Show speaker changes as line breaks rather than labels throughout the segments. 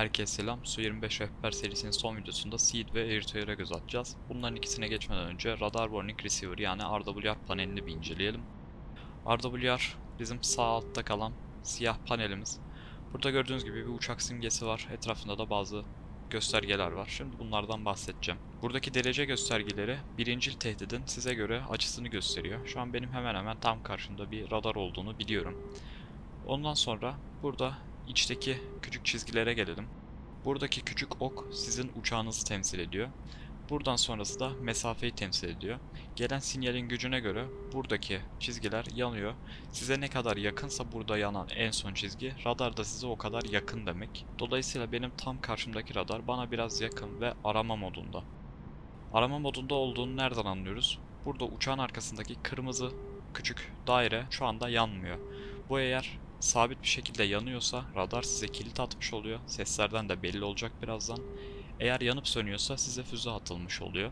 Herkese selam. Su-25 Rehber serisinin son videosunda Seed ve Airtoyer'e göz atacağız. Bunların ikisine geçmeden önce Radar Warning Receiver yani RWR panelini bir inceleyelim. RWR bizim sağ altta kalan siyah panelimiz. Burada gördüğünüz gibi bir uçak simgesi var. Etrafında da bazı göstergeler var. Şimdi bunlardan bahsedeceğim. Buradaki derece göstergeleri birincil tehdidin size göre açısını gösteriyor. Şu an benim hemen hemen tam karşımda bir radar olduğunu biliyorum. Ondan sonra burada içteki küçük çizgilere gelelim. Buradaki küçük ok sizin uçağınızı temsil ediyor. Buradan sonrası da mesafeyi temsil ediyor. Gelen sinyalin gücüne göre buradaki çizgiler yanıyor. Size ne kadar yakınsa burada yanan en son çizgi radar da size o kadar yakın demek. Dolayısıyla benim tam karşımdaki radar bana biraz yakın ve arama modunda. Arama modunda olduğunu nereden anlıyoruz? Burada uçağın arkasındaki kırmızı küçük daire şu anda yanmıyor. Bu eğer sabit bir şekilde yanıyorsa radar size kilit atmış oluyor. Seslerden de belli olacak birazdan. Eğer yanıp sönüyorsa size füze atılmış oluyor.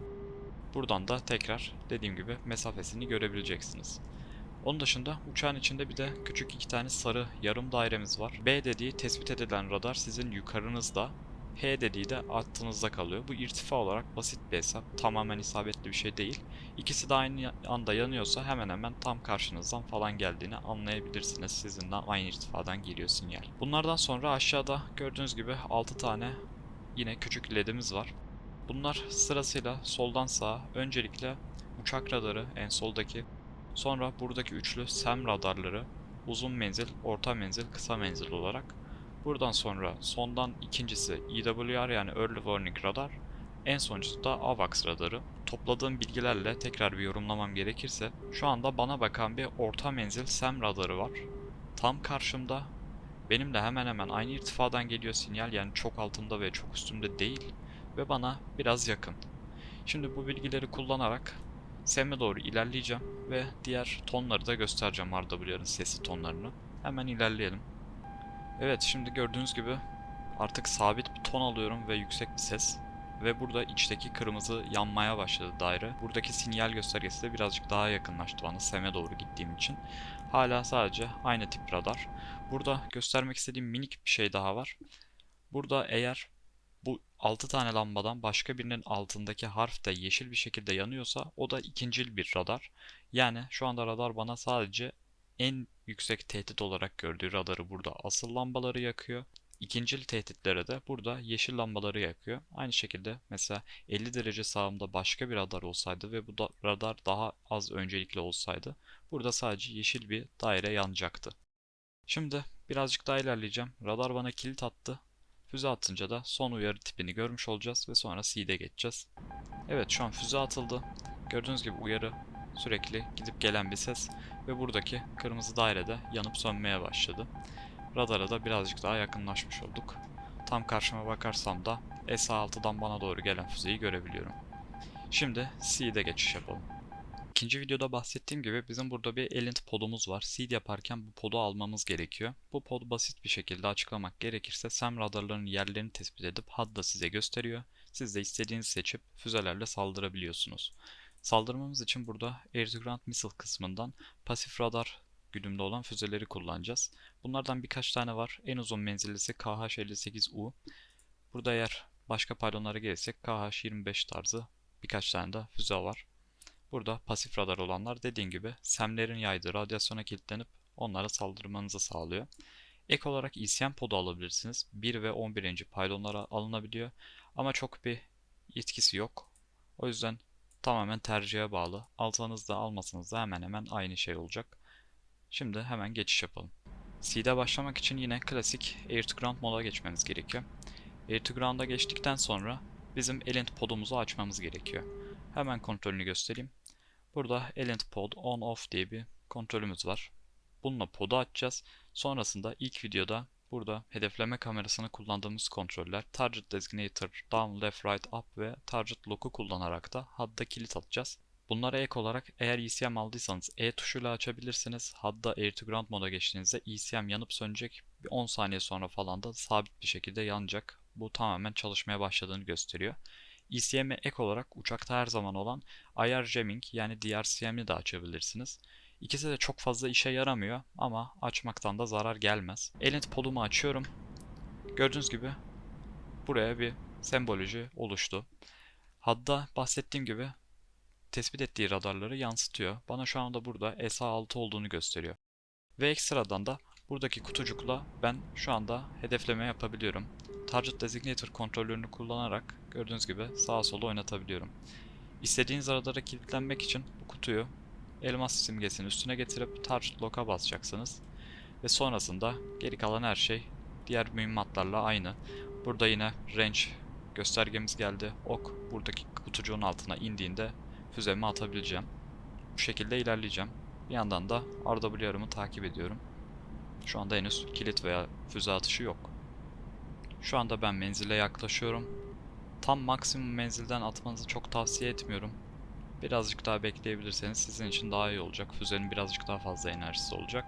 Buradan da tekrar dediğim gibi mesafesini görebileceksiniz. Onun dışında uçağın içinde bir de küçük iki tane sarı yarım dairemiz var. B dediği tespit edilen radar sizin yukarınızda, H dediği de altınızda kalıyor. Bu irtifa olarak basit bir hesap. Tamamen isabetli bir şey değil. İkisi de aynı anda yanıyorsa hemen hemen tam karşınızdan falan geldiğini anlayabilirsiniz. Sizinle aynı irtifadan geliyor sinyal. Bunlardan sonra aşağıda gördüğünüz gibi 6 tane yine küçük ledimiz var. Bunlar sırasıyla soldan sağa öncelikle uçak radarı en soldaki. Sonra buradaki üçlü SEM radarları uzun menzil, orta menzil, kısa menzil olarak. Buradan sonra sondan ikincisi EWR yani Early Warning Radar. En sonuncusu da AVAX radarı. Topladığım bilgilerle tekrar bir yorumlamam gerekirse şu anda bana bakan bir orta menzil SEM radarı var. Tam karşımda benim de hemen hemen aynı irtifadan geliyor sinyal yani çok altında ve çok üstümde değil ve bana biraz yakın. Şimdi bu bilgileri kullanarak SEM'e doğru ilerleyeceğim ve diğer tonları da göstereceğim RWR'ın sesi tonlarını. Hemen ilerleyelim. Evet şimdi gördüğünüz gibi artık sabit bir ton alıyorum ve yüksek bir ses. Ve burada içteki kırmızı yanmaya başladı daire. Buradaki sinyal göstergesi de birazcık daha yakınlaştı bana SEM'e doğru gittiğim için. Hala sadece aynı tip radar. Burada göstermek istediğim minik bir şey daha var. Burada eğer bu 6 tane lambadan başka birinin altındaki harf de yeşil bir şekilde yanıyorsa o da ikincil bir radar. Yani şu anda radar bana sadece en yüksek tehdit olarak gördüğü radarı burada asıl lambaları yakıyor. İkincil tehditlere de burada yeşil lambaları yakıyor. Aynı şekilde mesela 50 derece sağımda başka bir radar olsaydı ve bu da radar daha az öncelikli olsaydı burada sadece yeşil bir daire yanacaktı. Şimdi birazcık daha ilerleyeceğim. Radar bana kilit attı. Füze atınca da son uyarı tipini görmüş olacağız ve sonra C'de geçeceğiz. Evet şu an füze atıldı. Gördüğünüz gibi uyarı sürekli gidip gelen bir ses ve buradaki kırmızı dairede yanıp sönmeye başladı. Radara da birazcık daha yakınlaşmış olduk. Tam karşıma bakarsam da SA-6'dan bana doğru gelen füzeyi görebiliyorum. Şimdi C'de geçiş yapalım. İkinci videoda bahsettiğim gibi bizim burada bir Elint podumuz var. Seed yaparken bu podu almamız gerekiyor. Bu podu basit bir şekilde açıklamak gerekirse SAM radarlarının yerlerini tespit edip HUD size gösteriyor. Siz de istediğinizi seçip füzelerle saldırabiliyorsunuz. Saldırmamız için burada Air to Ground Missile kısmından pasif radar güdümde olan füzeleri kullanacağız. Bunlardan birkaç tane var. En uzun menzillisi KH-58U. Burada eğer başka paylonlara gelirsek KH-25 tarzı birkaç tane de füze var. Burada pasif radar olanlar dediğim gibi SEM'lerin yaydığı radyasyona kilitlenip onlara saldırmanızı sağlıyor. Ek olarak ECM podu alabilirsiniz. 1 ve 11. paylonlara alınabiliyor. Ama çok bir yetkisi yok. O yüzden tamamen tercihe bağlı. Alsanız da almasanız da hemen hemen aynı şey olacak. Şimdi hemen geçiş yapalım. C'de başlamak için yine klasik Air to Ground moda geçmemiz gerekiyor. Air to Ground'a geçtikten sonra bizim Elint podumuzu açmamız gerekiyor. Hemen kontrolünü göstereyim. Burada Elint Pod On Off diye bir kontrolümüz var. Bununla podu açacağız. Sonrasında ilk videoda burada hedefleme kamerasını kullandığımız kontroller Target Designator, Down, Left, Right, Up ve Target Lock'u kullanarak da HUD'da kilit atacağız. Bunlara ek olarak eğer ECM aldıysanız E tuşuyla açabilirsiniz. HUD'da Air to Ground moda geçtiğinizde ECM yanıp sönecek. Bir 10 saniye sonra falan da sabit bir şekilde yanacak. Bu tamamen çalışmaya başladığını gösteriyor. ECM'e ek olarak uçakta her zaman olan IR jamming yani DRCM'i de açabilirsiniz. İkisi de çok fazla işe yaramıyor ama açmaktan da zarar gelmez. Elint podumu açıyorum. Gördüğünüz gibi buraya bir semboloji oluştu. Hadda bahsettiğim gibi tespit ettiği radarları yansıtıyor. Bana şu anda burada SA6 olduğunu gösteriyor. Ve ekstradan da buradaki kutucukla ben şu anda hedefleme yapabiliyorum. Target Designator kontrolörünü kullanarak gördüğünüz gibi sağa sola oynatabiliyorum. İstediğiniz radara kilitlenmek için bu kutuyu elmas simgesinin üstüne getirip Target Lock'a basacaksınız. Ve sonrasında geri kalan her şey diğer mühimmatlarla aynı. Burada yine range göstergemiz geldi. Ok buradaki kutucuğun altına indiğinde füzemi atabileceğim. Bu şekilde ilerleyeceğim. Bir yandan da RWR'ımı takip ediyorum. Şu anda henüz kilit veya füze atışı yok. Şu anda ben menzile yaklaşıyorum. Tam maksimum menzilden atmanızı çok tavsiye etmiyorum. Birazcık daha bekleyebilirseniz sizin için daha iyi olacak. Füzenin birazcık daha fazla enerjisi olacak.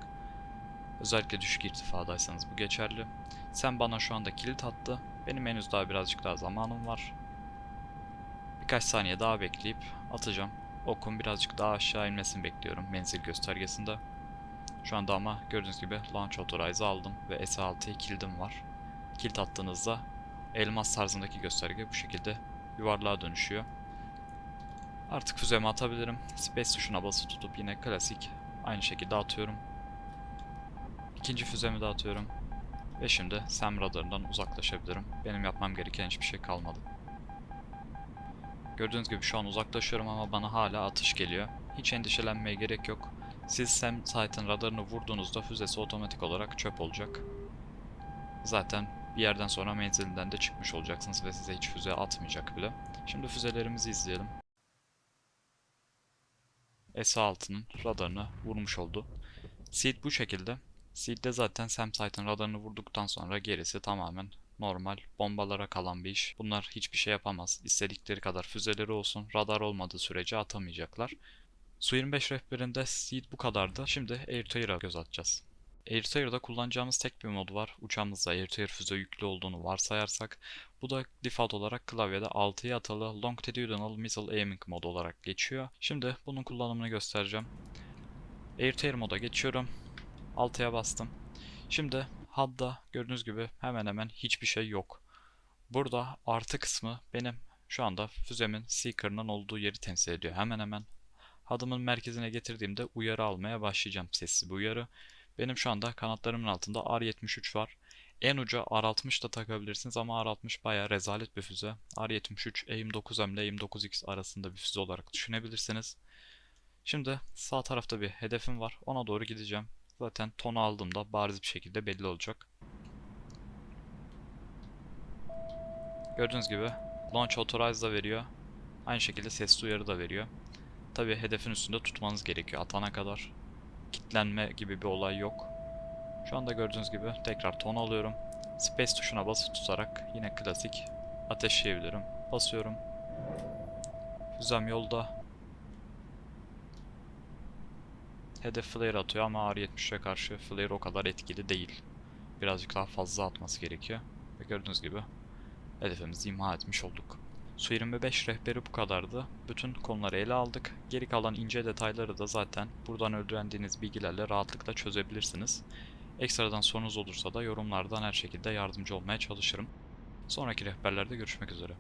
Özellikle düşük irtifadaysanız bu geçerli. Sen bana şu anda kilit attı. Benim henüz daha birazcık daha zamanım var. Birkaç saniye daha bekleyip atacağım. Okun birazcık daha aşağı inmesini bekliyorum menzil göstergesinde. Şu anda ama gördüğünüz gibi Launch Authorize'ı aldım ve S6'ya kildim var. Kilit attığınızda elmas tarzındaki gösterge bu şekilde yuvarlığa dönüşüyor. Artık füzemi atabilirim. Space tuşuna basılı tutup yine klasik aynı şekilde atıyorum. İkinci füzemi de atıyorum. Ve şimdi SAM radarından uzaklaşabilirim. Benim yapmam gereken hiçbir şey kalmadı. Gördüğünüz gibi şu an uzaklaşıyorum ama bana hala atış geliyor. Hiç endişelenmeye gerek yok. Siz SAM site'ın radarını vurduğunuzda füzesi otomatik olarak çöp olacak. Zaten bir yerden sonra menzilinden de çıkmış olacaksınız ve size hiç füze atmayacak bile. Şimdi füzelerimizi izleyelim. S6'nın radarını vurmuş oldu. Seed bu şekilde. Seed'de zaten SAM site'ın radarını vurduktan sonra gerisi tamamen normal bombalara kalan bir iş. Bunlar hiçbir şey yapamaz. İstedikleri kadar füzeleri olsun. Radar olmadığı sürece atamayacaklar. Su-25 rehberinde Seed bu kadardı. Şimdi Airtire'a göz atacağız. Airtire'da kullanacağımız tek bir mod var. Uçağımızda Airtire füze yüklü olduğunu varsayarsak. Bu da default olarak klavyede 6'ya atalı Longitudinal Missile Aiming modu olarak geçiyor. Şimdi bunun kullanımını göstereceğim. Airtire moda geçiyorum. 6'ya bastım. Şimdi HUD'da gördüğünüz gibi hemen hemen hiçbir şey yok. Burada artı kısmı benim şu anda füzemin Seeker'ın olduğu yeri temsil ediyor. Hemen hemen HUD'ımın merkezine getirdiğimde uyarı almaya başlayacağım. Sesli bir uyarı. Benim şu anda kanatlarımın altında R73 var. En uca R60 da takabilirsiniz ama R60 bayağı rezalet bir füze. R73 AIM-9M ile AIM-9X arasında bir füze olarak düşünebilirsiniz. Şimdi sağ tarafta bir hedefim var. Ona doğru gideceğim. Zaten tonu aldığımda bariz bir şekilde belli olacak. Gördüğünüz gibi Launch Authorize da veriyor. Aynı şekilde sesli uyarı da veriyor. Tabi hedefin üstünde tutmanız gerekiyor atana kadar. Kitlenme gibi bir olay yok. Şu anda gördüğünüz gibi tekrar ton alıyorum. Space tuşuna basılı tutarak yine klasik ateşleyebilirim. Basıyorum. Füzem yolda. Hedef flare atıyor ama R73'e karşı flare o kadar etkili değil. Birazcık daha fazla atması gerekiyor. Ve gördüğünüz gibi hedefimizi imha etmiş olduk. Su-25 rehberi bu kadardı. Bütün konuları ele aldık. Geri kalan ince detayları da zaten buradan öğrendiğiniz bilgilerle rahatlıkla çözebilirsiniz. Ekstradan sorunuz olursa da yorumlardan her şekilde yardımcı olmaya çalışırım. Sonraki rehberlerde görüşmek üzere.